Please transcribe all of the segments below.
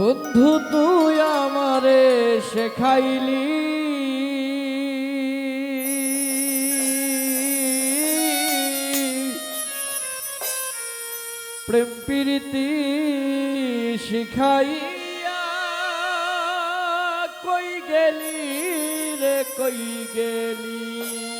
বন্ধু তুই আমারে শেখাইলি। প্রেম প্রীতি শিখাইয়া কই গেলি রে কই গেলি?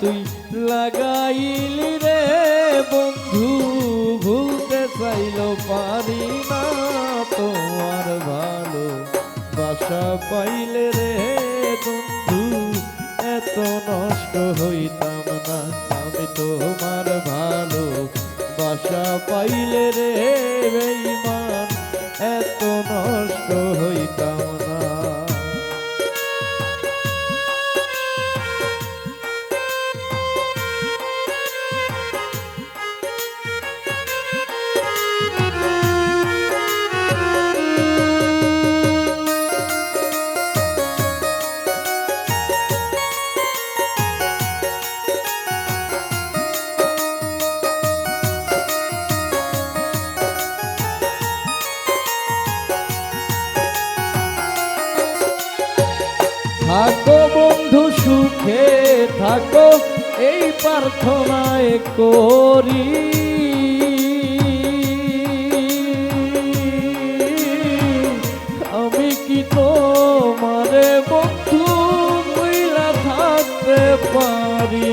তুই লাগাইলি রে বন্ধু, ভুলতে চাইল পারি না তোমার ভালো বাসা পাইলে রে বন্ধু, এত নষ্ট হইতাম না আমি তোমার ভালো বাসা পাইলে রে বেইমান এত থাকো বন্ধু সুখে থাকো এই প্রার্থনায় করি। আমি কি তোমারে বন্ধু মিলা থাকতে পারি?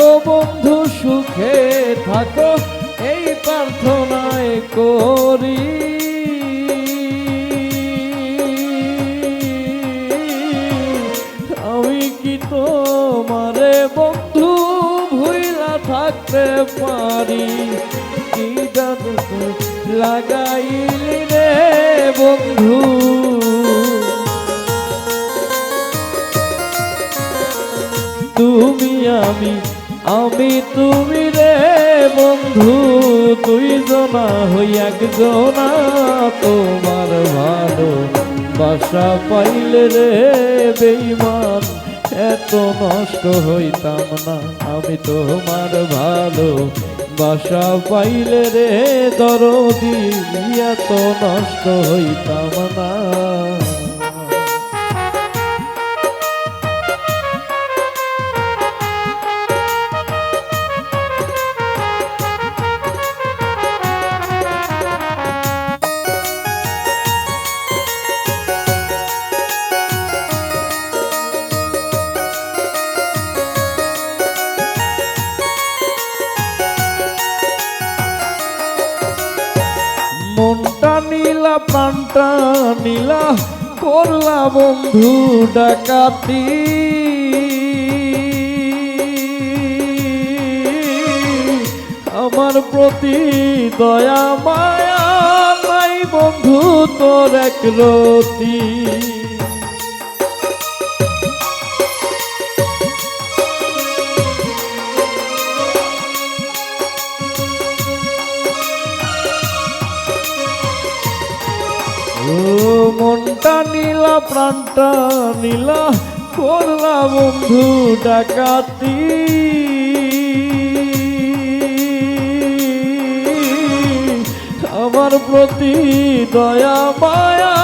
থাকো বন্ধু, সুখে থাকো, এই প্রার্থনায় করি। আমি কি তোমারে বন্ধু ভুইলা থাকতে পারি? কি লাগাইলি রে বন্ধু? তুমি আমি আমি তুমি রে বন্ধু, তুই জনা হই একজনা তোমার ভালো বাসা পাইলে রে বেইমান এত নষ্ট হইতাম না। আমি তোমার ভালো বাসা পাইলে রে দরদি, এত নষ্ট হইতাম না। প্রাণটা নীলা করলা বন্ধু ডাকাতি। আমার প্রতি দয়া মায়া নাই বন্ধু তোর এক রতি। মনটা নীলা, প্রাণটা নীলা, করলা বন্ধু ডাকাতি। আমার প্রতি দয়া, মায়া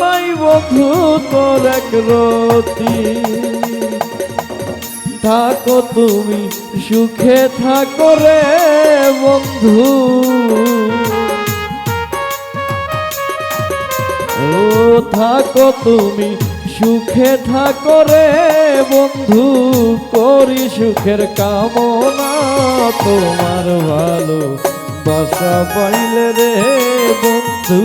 নাই বন্ধু, তোর এক রতি। থাকো তুমি, সুখে থাকো রে বন্ধু। থাকো তুমি, সুখে থাকো রে বন্ধু, করি সুখের কামনা তোমার ভালো বাসা পাইলে রে বন্ধু,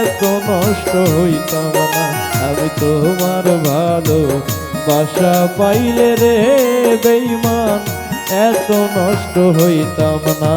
এত নষ্ট হইতাম না। আমি তোমার ভালো বাসা পাইলে রে বেইমান, এত নষ্ট হইতাম না।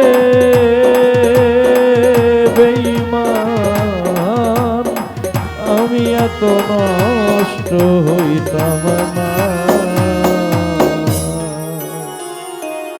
নষ্ট হইতাম।